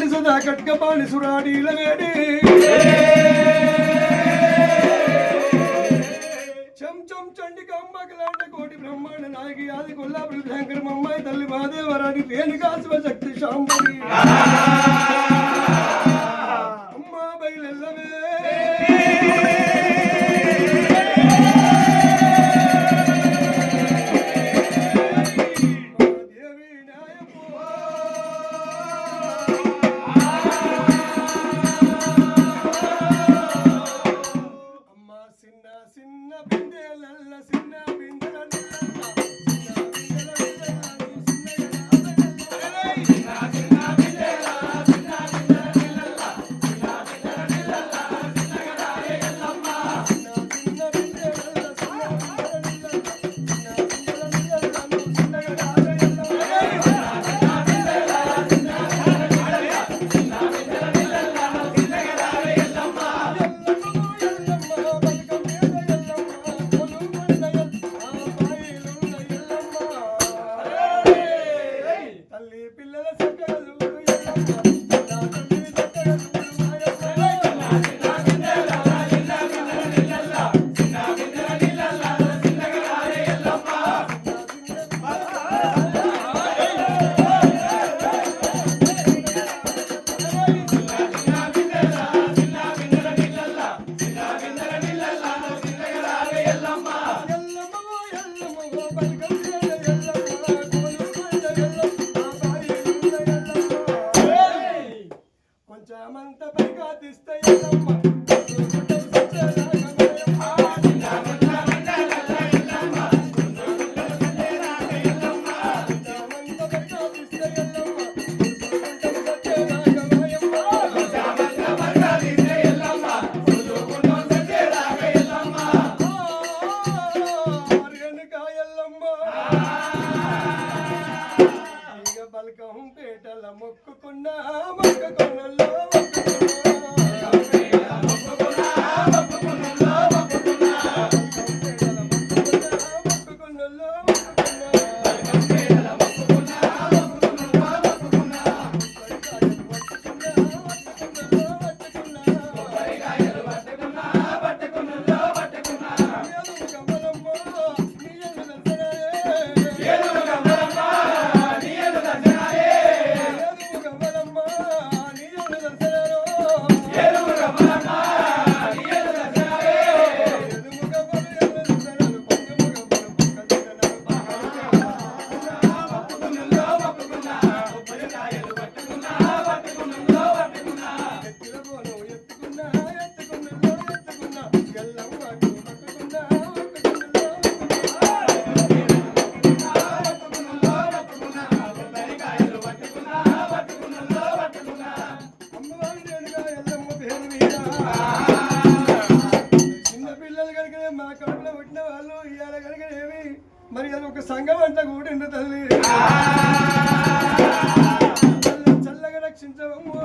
కళ్యాణి సుధా కట్క పాలి సురాడీల వేడి చెంచం చండిక అంబకలాంటి కోటి బ్రహ్మాండ నాయకి ఆది కొల్లాపురి శంకర మమ్మాయి తల్లి మహాదేవరాణి కాసువ శక్తి శాంబరి. சின்ன కొంచెమంత పైగా మొక్కుకున్నా మొక్కుకున్నలో మరి అది ఒక సంఘం అంట కూడిండు తల్లి. చల్ల- చల్లగా రక్షించవమ్మో.